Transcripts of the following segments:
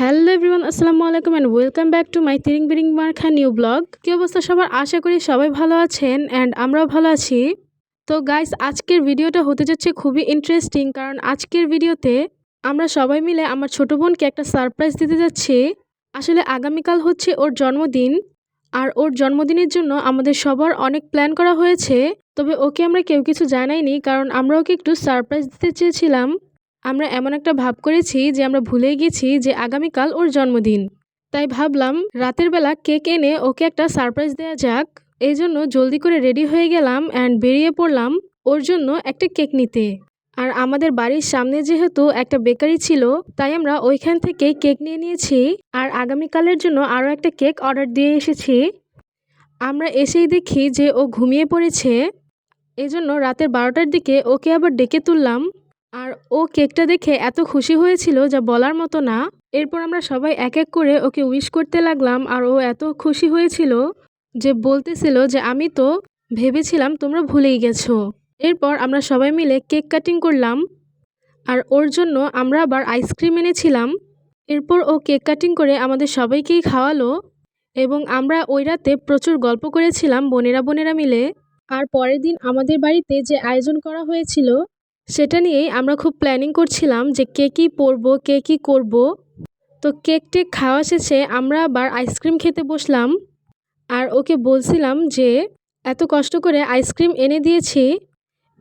Hello everyone, আসসালামু আলাইকুম and welcome back to my তিরিং বিরিং মার্খা নিউ ব্লগ কী অবস্থা সবার? আশা করি সবাই ভালো আছেন অ্যান্ড আমরাও ভালো আছি। তো গাইস আজকের ভিডিওটা হতে যাচ্ছে খুবই ইন্টারেস্টিং কারণ আজকের ভিডিওতে আমরা সবাই মিলে আমার ছোটো বোনকে একটা সারপ্রাইজ দিতে যাচ্ছি। আসলে আগামীকাল হচ্ছে ওর জন্মদিন আর ওর জন্মদিনের জন্য আমাদের সবার অনেক প্ল্যান করা হয়েছে। তবে ওকে আমরা কেউ কিছু জানাইনি কারণ আমরা ওকে একটু সারপ্রাইজ দিতে চেয়েছিলাম। আমরা এমন একটা ভাব করেছি যে আমরা ভুলে গেছি যে আগামীকাল ওর জন্মদিন। তাই ভাবলাম রাতের বেলা কেক এনে ওকে একটা সারপ্রাইজ দেওয়া যাক। এই জন্য জলদি করে রেডি হয়ে গেলাম অ্যান্ড বেরিয়ে পড়লাম ওর জন্য একটা কেক নিতে। আর আমাদের বাড়ির সামনে যেহেতু একটা বেকারি ছিল, তাই আমরা ওইখান থেকে কেক নিয়ে নিয়েছি। আর আগামীকালের জন্য আরও একটা কেক অর্ডার দিয়ে এসেছি। আমরা এসেই দেখি যে ও ঘুমিয়ে পড়েছে। এজন্য রাতের বারোটার দিকে ওকে আবার ডেকে তুললাম। আর ও কেকটা দেখে এত খুশি হয়েছিল যা বলার মতো না। এরপর আমরা সবাই এক এক করে ওকে উইশ করতে লাগলাম আর ও এত খুশি হয়েছিল যে বলতেছিল যে, আমি তো ভেবেছিলাম তোমরা ভুলেই গেছো। এরপর আমরা সবাই মিলে কেক কাটিং করলাম আর ওর জন্য আমরা আবার আইসক্রিম এনেছিলাম। এরপর ও কেক কাটিং করে আমাদের সবাইকেই খাওয়ালো এবং আমরা ওই রাতে প্রচুর গল্প করেছিলাম বোনেরা বোনেরা মিলে। আর পরের দিন আমাদের বাড়িতে যে আয়োজন করা হয়েছিল সেটা নিয়েই আমরা খুব প্ল্যানিং করছিলাম যে কে কী পরবো, কে কী করব। তো কেক টেক খাওয়া শেষে আমরা আবার আইসক্রিম খেতে বসলাম। আর ওকে বলছিলাম যে, এত কষ্ট করে আইসক্রিম এনে দিয়েছি,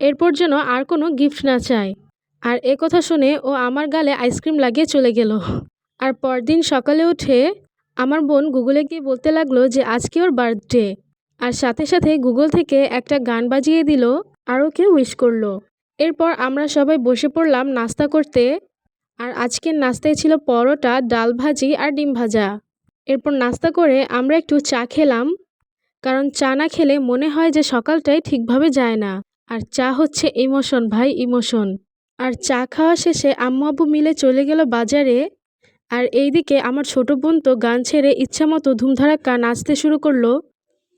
এরপর যেন আর কোনো গিফট না চায় আর এ কথা শুনে ও আমার গালে আইসক্রিম লাগিয়ে চলে গেল। আর পরদিন সকালে উঠে আমার বোন গুগলে গিয়ে বলতে লাগল যে, আজকে ওর বার্থডে আর সাথে সাথে গুগল থেকে একটা গান বাজিয়ে দিল আর ওকে উইশ করল। এরপর আমরা সবাই বসে পড়লাম নাস্তা করতে। আর আজকের নাস্তায় ছিল পরোটা, ডাল ভাজি আর ডিম ভাজা। এরপর নাস্তা করে আমরা একটু চা খেলাম। কারণ চা না খেলে মনে হয় যে সকালটাই ঠিকভাবে যায় না। আর চা হচ্ছে ইমোশন ভাই, ইমোশন। আর চা খাওয়া শেষে আম্মু আব্বু মিলে চলে গেল বাজারে। আর এইদিকে আমার ছোট বোন তো গান ছেড়ে ইচ্ছা মতো ধুমধারাক্কা নাচতে শুরু করল।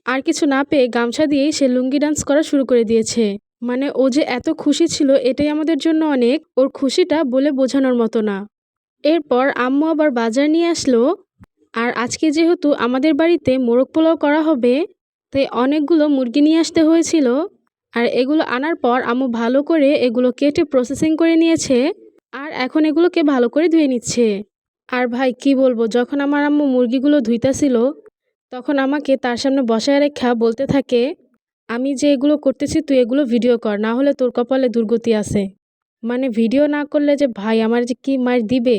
আর কিছু না পেয়ে গামছা দিয়েই সে লুঙ্গি ডান্স করা শুরু করে দিয়েছে। মানে ও যে এত খুশি ছিল এটাই আমাদের জন্য অনেক, ওর খুশিটা বলে বোঝানোর মতো না। এরপর আম্মু আবার বাজার নিয়ে আসলো, আর আজকে যেহেতু আমাদের বাড়িতে মোরগ পোলাও করা হবে, তাই অনেকগুলো মুরগি নিয়ে আসতে হয়েছিল, আর এগুলো আনার পর আম্মু ভালো করে এগুলো কেটে প্রসেসিং করে নিয়েছে, আর এখন এগুলোকে ভালো করে ধুয়ে নিচ্ছে। আর ভাই, কি বলব, যখন আমার আম্মু মুরগিগুলো ধুইতাছিল, তখন আমাকে তার সামনে বসায় রেখা বলতে থাকে আমি যে এগুলো করতেছি, তুই এগুলো ভিডিও কর, না হলে তোর কপালে দুর্গতি আছে। মানে ভিডিও না করলে যে ভাই আমার যে কি মার দিবে?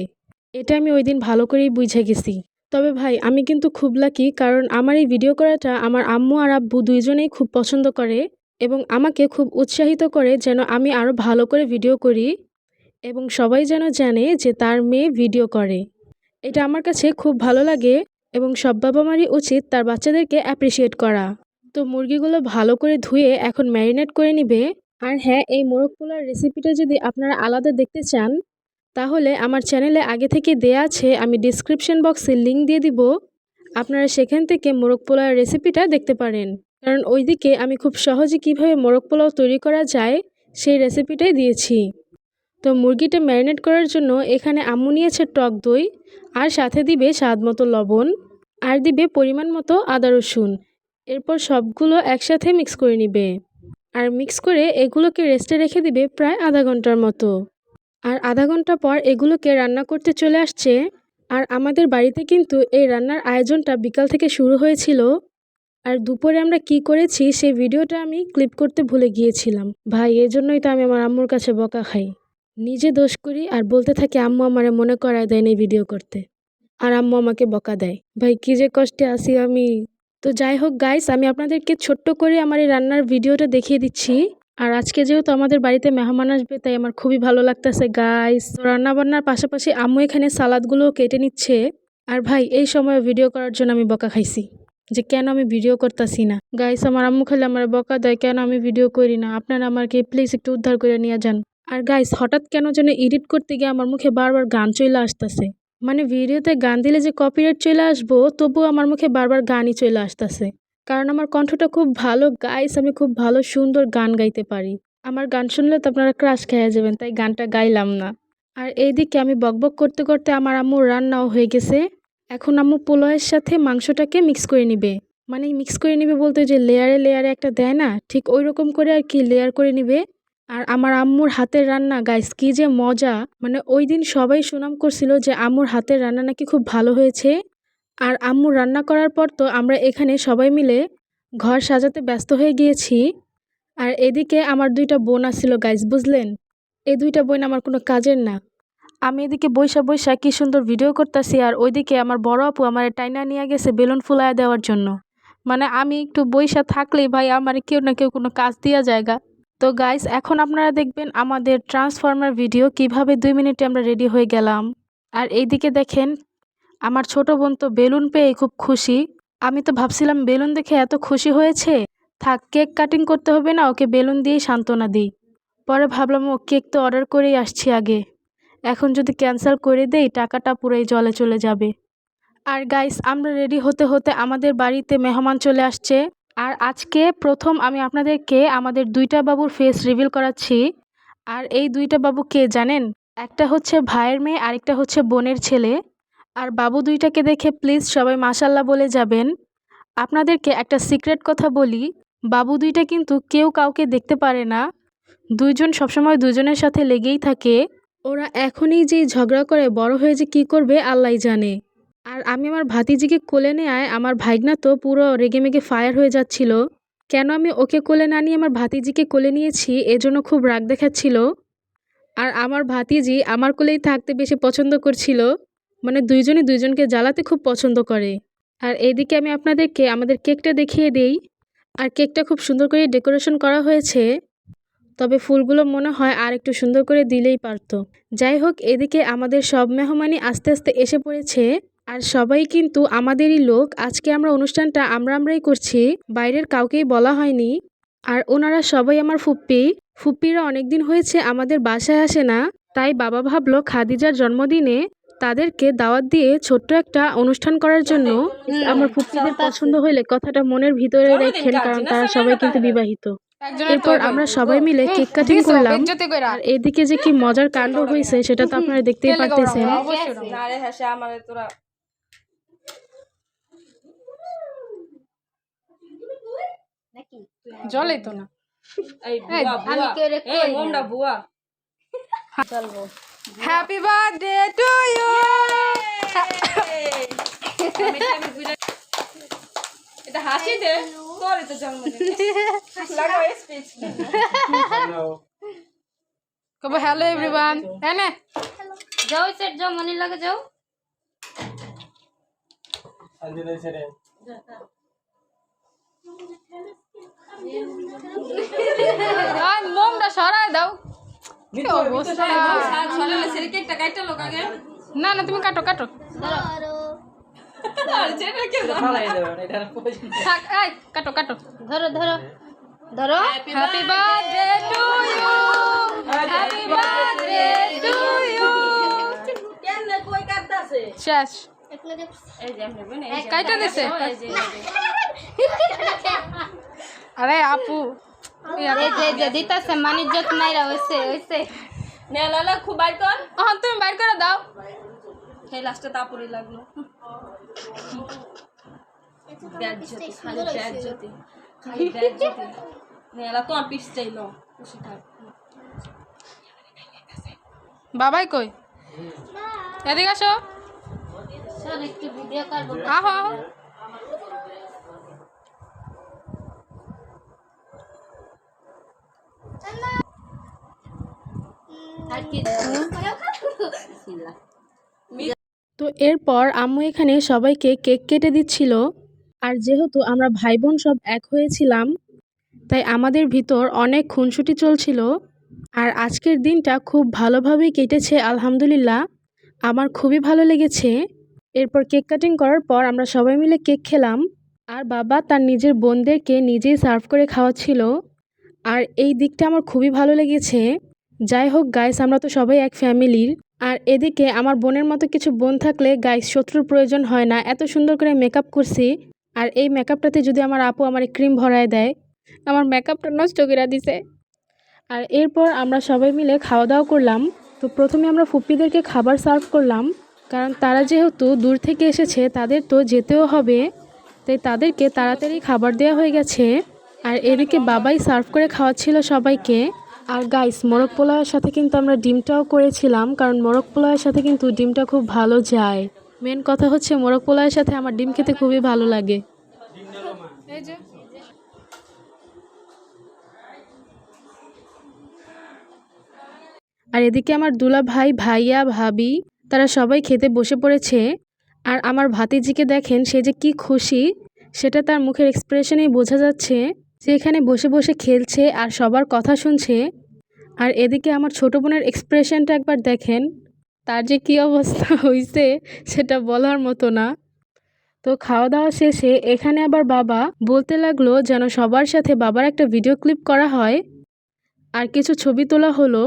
এটা আমি ওই দিন ভালো করেই বুঝে গেছি। তবে ভাই, আমি কিন্তু খুব লাকি কারণ আমার এই ভিডিও করাটা আমার আম্মু আর আব্বু দুইজনেই খুব পছন্দ করে এবং আমাকে খুব উৎসাহিত করে যেন আমি আরও ভালো করে ভিডিও করি এবং সবাই যেন জানে যে তার মেয়ে ভিডিও করে। এটা আমার কাছে খুব ভালো লাগে এবং সব বাবা মারই উচিত তার বাচ্চাদেরকে অ্যাপ্রিসিয়েট করা। তো মুরগিগুলো ভালো করে ধুয়ে এখন ম্যারিনেট করে নিবে। আর হ্যাঁ এই মোরগ পোলার রেসিপিটা যদি আপনারা আলাদা দেখতে চান, তাহলে আমার চ্যানেলে আগে থেকে দেয়া আছে, আমি ডিসক্রিপশন বক্সে লিঙ্ক দিয়ে দিব। আপনারা সেখান থেকে মোরগ পোলার রেসিপিটা দেখতে পারেন। কারণ ওইদিকে আমি খুব সহজে কীভাবে মোরগ পোলাও তৈরি করা যায়, সেই রেসিপিটাই দিয়েছি। তো মুরগিটা ম্যারিনেট করার জন্য এখানে আম্মু নিয়েছে টক দই, আর সাথে দিবে স্বাদ মতো লবণ, আর দিবে পরিমাণ মতো আদা রসুন। এরপর সবগুলো একসাথে মিক্স করে নিবে। আর মিক্স করে এগুলোকে রেস্টে রেখে দিবে প্রায় আধা ঘণ্টার মতো। আর আধা ঘণ্টা পর এগুলোকে রান্না করতে চলে আসছে। আর আমাদের বাড়িতে কিন্তু এই রান্নার আয়োজনটা বিকাল থেকে শুরু হয়েছিল। আর দুপুরে আমরা কি করেছি সেই ভিডিওটা আমি ক্লিপ করতে ভুলে গিয়েছিলাম। ভাই এজন্যই তো আমি আমার আম্মুর কাছে বকা খাই। নিজে দোষ করি আর বলতে থাকি আম্মু আমারে মনে করায় দেয় এই ভিডিও করতে। আর আম্মু আমাকে বকা দেয়। ভাই, কী যে কষ্টে আসি আমি। তো যাই হোক গাইস আমি আপনাদেরকে ছোট্ট করে আমার এই রান্নার ভিডিওটা দেখিয়ে দিচ্ছি। আর আজকে যেহেতু আমাদের বাড়িতে মেহমান আসবে, তাই আমার খুবই ভালো লাগতেছে গাইস তো রান্না বান্নার পাশাপাশি আম্মু এখানে সালাদগুলো কেটে নিচ্ছে। আর ভাই, এই সময় ভিডিও করার জন্য আমি বকা খাইছি, যে কেন আমি ভিডিও করতেছি না? গাইস আমার আম্মু খালি আমার বকা দেয়, কেন আমি ভিডিও করি না? আপনারা আমাকে প্লিজ একটু উদ্ধার করে নিয়ে যান। আর গাইস হঠাৎ কেন যেন এডিট করতে গিয়ে আমার মুখে বারবার গান চলে আসতেছে। মানে ভিডিওতে গান দিলে যে কপিরাইট চলে আসব, তবুও আমার মুখে বারবার গানই চলে আসতেছে। কারণ আমার কণ্ঠটা খুব ভালো গাইস আমি খুব ভালো, সুন্দর গান গাইতে পারি। আমার গান শুনলে তো আপনারা ক্রাশ খেয়ে যাবেন, তাই গানটা গাইলাম না। আর এইদিকে আমি বকবক করতে করতে আমার আম্মুর রান্নাও হয়ে গেছে। এখন আম্মু পোলাওয়ের সাথে মাংসটাকে মিক্স করে নিবে। মানে মিক্স করে নিবে বলতে যে লেয়ারে লেয়ারে একটা দেয় না, ঠিক ওই রকম করে আর কি লেয়ার করে নিবে। আর আমার আম্মুর হাতের রান্না গাইস কি যে মজা। মানে ওই দিন সবাই সুনাম করছিল যে আম্মুর হাতের রান্না নাকি খুব ভালো হয়েছে। আর আম্মুর রান্না করার পর তো আমরা এখানে সবাই মিলে ঘর সাজাতে ব্যস্ত হয়ে গিয়েছি। আর এদিকে আমার দুইটা বোন আসছিল গাইস বুঝলেন? এই দুইটা বোন আমার কোনো কাজের না। আমি এদিকে বৈশা বৈশা কি সুন্দর ভিডিও করতেছি আর ওইদিকে আমার বড় আপু আমার টাইনা নিয়ে গেছে বেলুন ফুলায় দেওয়ার জন্য। মানে আমি একটু বৈশা থাকলেই ভাই আমার কেউ না কেউ কোনো কাজ দেওয়া জায়গা তো গাইস এখন আপনারা দেখবেন আমাদের ট্রান্সফর্মার ভিডিও কীভাবে দুই মিনিটে আমরা রেডি হয়ে গেলাম। আর এইদিকে দেখেন, আমার ছোট বোন তো বেলুন পেয়ে খুব খুশি। আমি তো ভাবছিলাম, বেলুন দেখে এত খুশি হয়েছে? থাক, কেক কাটিং করতে হবে না, ওকে বেলুন দিয়েই সান্ত্বনা দিই। পরে ভাবলাম, ও কেক তো অর্ডার করেই আসছি আগে। এখন যদি ক্যান্সেল করে দেই, টাকাটা পুরোই জলে চলে যাবে। আর গাইস আমরা রেডি হতে হতে আমাদের বাড়িতে মেহমান চলে আসছে। আর আজকে প্রথম আমি আপনাদেরকে আমাদের দুইটা বাবুর ফেস রিভিল করাচ্ছি। আর এই দুইটা বাবু কে জানেন? একটা হচ্ছে ভাইয়ের মেয়ে, আরেকটা হচ্ছে বোনের ছেলে। আর বাবু দুইটাকে দেখে প্লিজ সবাই মাসাল্লাহ বলে যাবেন। আপনাদেরকে একটা সিক্রেট কথা বলি, বাবু দুইটা কিন্তু কেউ কাউকে দেখতে পারে না। দুইজন সবসময় দুজনের সাথে লেগেই থাকে। ওরা এখনই যেই ঝগড়া করে বড় হয়ে যে কী করবে আল্লাহ জানে। আর আমি আমার ভাতিজিকে কোলে নেয় আমার ভাইগনা তো পুরো রেগেমেগে ফায়ার হয়ে যাচ্ছিল। কেন আমি ওকে কোলে না নিয়ে আমার ভাতিজিকে কোলে নিয়েছি এজন্য খুব রাগ দেখাচ্ছিল। আর আমার ভাতিজি আমার কোলেই থাকতে বেশি পছন্দ করছিল। মানে দুইজনে দুইজনকে জ্বালাতে খুব পছন্দ করে। আর এদিকে আমি আপনাদেরকে, আমাদের কেকটা দেখিয়ে দিই। আর কেকটা খুব সুন্দর করে ডেকোরেশন করা হয়েছে। তবে ফুলগুলো মনে হয় আর একটু সুন্দর করে দিলেই পারতো। যাই হোক, এদিকে আমাদের সব মেহমানই আস্তে আস্তে এসে পড়েছে। আর সবাই কিন্তু আমাদেরই লোক। আজকে আমরা অনুষ্ঠানটা আমরা আমরাই করছি। বাইরের কাউকেই বলা হয়নি। আর ওনারা সবাই আমার ফুপ্পি। ফুপ্পিরা অনেকদিন হয়েছে আমাদের বাসায় আসে না। তাই বাবা ভাবলো খাদিজার জন্মদিনে তাদেরকে দাওয়াত দিয়ে ছোট্ট একটা অনুষ্ঠান করার জন্য। আমার ফুপ্পিদের পছন্দ হলে কথাটা মনের ভিতরে রেখেন কারণ তারা সবাই কিন্তু বিবাহিত। এরপর আমরা সবাই মিলে কেক কাটিং করলাম। আর এদিকে যে কি মজার কাণ্ড হয়েছে সেটা তো আপনারা দেখতেই পারতেছেন। হ্যাঁ জলেই তো না। হ্যাপি বার্থডে টু ইউ এটা হাসি দে। তোর তো জন্মদিন লাগাও স্পিচ কবে হ্যালো এভরিওয়ান এনে যাও সেট যাও মনে লাগে যাও। মোমটা সরাই দাও। না না তুমি কাটো কাটো। কাটো কাটো। ধরো ধরো ধরো। Happy birthday to you happy birthday to you কেন কই কাটতাছে শেষ। কাইটা দিছে। আরে আপু দিতাছে মানিজ্যত মাইরা হইছে হইছে। নে লালা খুব বাইর কর। অহন তুমি বাইর করে দাও। এই লাস্টে তাপুরি লাগল। তোমার পিস চাইলো খুশি থাক। বাবাই কই? এদিকে আসো। তো এরপর আম্মু এখানে সবাইকে কেক কেটে দিচ্ছিল। আর যেহেতু আমরা ভাই বোন সব এক হয়েছিলাম, তাই আমাদের ভিতর অনেক খুনসুটি চলছিল। আর আজকের দিনটা খুব ভালোভাবেই কেটেছে, আলহামদুলিল্লাহ। আমার খুবই ভালো লেগেছে। এরপর কেক কাটিং করার পর আমরা সবাই মিলে কেক খেলাম। আর বাবা তার নিজের বোনদেরকে নিজেই সার্ভ করে খাওয়াচ্ছিল। আর এই দিকটা আমার খুবই ভালো লেগেছে। যাই হোক গাইস আমরা তো সবাই এক ফ্যামিলির আর এদিকে আমার বোনের মতো কিছু বোন থাকলে গাইস শত্রুর প্রয়োজন হয় না। এত সুন্দর করে মেকআপ করছি। আর এই মেকআপটাতে যদি আমার আপু আমার ক্রিম ভরায় দেয়, আমার মেকআপটা নষ্ট করে দিছে। আর এরপর আমরা সবাই মিলে খাওয়া দাওয়া করলাম। তো প্রথমে আমরা ফুপ্পিদেরকে খাবার সার্ভ করলাম। কারণ তারা যেহেতু দূর থেকে এসেছে, তাদের তো যেতেও হবে। তাই তাদেরকে তাড়াতাড়ি খাবার দেওয়া হয়ে গেছে। আর এদিকে বাবাই সার্ভ করে খাওয়াচ্ছিল সবাইকে। আর গাইস মোরগ পোলাওয়ের সাথে কিন্তু আমরা ডিমটাও করেছিলাম, কারণ মোরগ পোলাওয়ের সাথে কিন্তু ডিমটা খুব ভালো যায়। মেন কথা হচ্ছে মোরগ পোলাওয়ের সাথে আমার ডিম খেতে খুবই ভালো লাগে। আর এদিকে আমার দুলা ভাই ভাইয়া, ভাবি তারা সবাই খেতে বসে পড়েছে আর আমার ভাতিজিকে দেখেন সে যে কি খুশি, সেটা তার মুখের এক্সপ্রেশনেই বোঝা যাচ্ছে যে এখানে বসে বসে খেলছে আর সবার কথা শুনছে। আর এদিকে আমার ছোট বোনের এক্সপ্রেশনটা একবার দেখেন, তার যে কী অবস্থা হয়েছে সেটা বলার মতো না। তো খাওয়া দাওয়া শেষে এখানে আবার বাবা বলতে লাগল যেন সবার সাথে বাবার একটা ভিডিও ক্লিপ করা হয় আর কিছু ছবি তোলা হলো।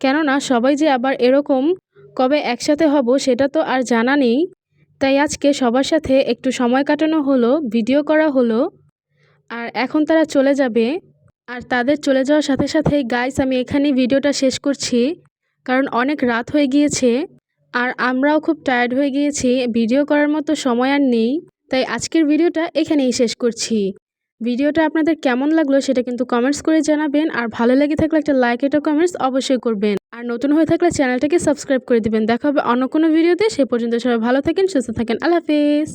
কেননা সবাই যে আবার এরকম কবে একসাথে হব সেটা তো আর জানা নেই। তাই আজকে সবার সাথে একটু সময় কাটানো হলো, ভিডিও করা হলো। আর এখন তারা চলে যাবে। আর তাদের চলে যাওয়ার সাথে সাথেই গাইস আমি এখানেই ভিডিওটা শেষ করছি। কারণ অনেক রাত হয়ে গিয়েছে। আর আমরাও খুব টায়ার্ড হয়ে গিয়েছি। ভিডিও করার মতো সময় আর নেই। তাই আজকের ভিডিওটা এখানেই শেষ করছি। ভিডিওটা আপনাদের কেমন লাগল সেটা কিন্তু কমেন্টস করে জানাবেন, আর ভালো লেগে থাকলে একটা লাইক এটা কমেন্টস অবশ্যই করবেন। আর নতুন হয়ে থাকলে চ্যানেলটাকে সাবস্ক্রাইব করে দিবেন। দেখা হবে অন্য কোনো ভিডিওতে সে পর্যন্ত সবাই ভালো থাকেন, সুস্থ থাকেন। আল্লাহ হাফেজ।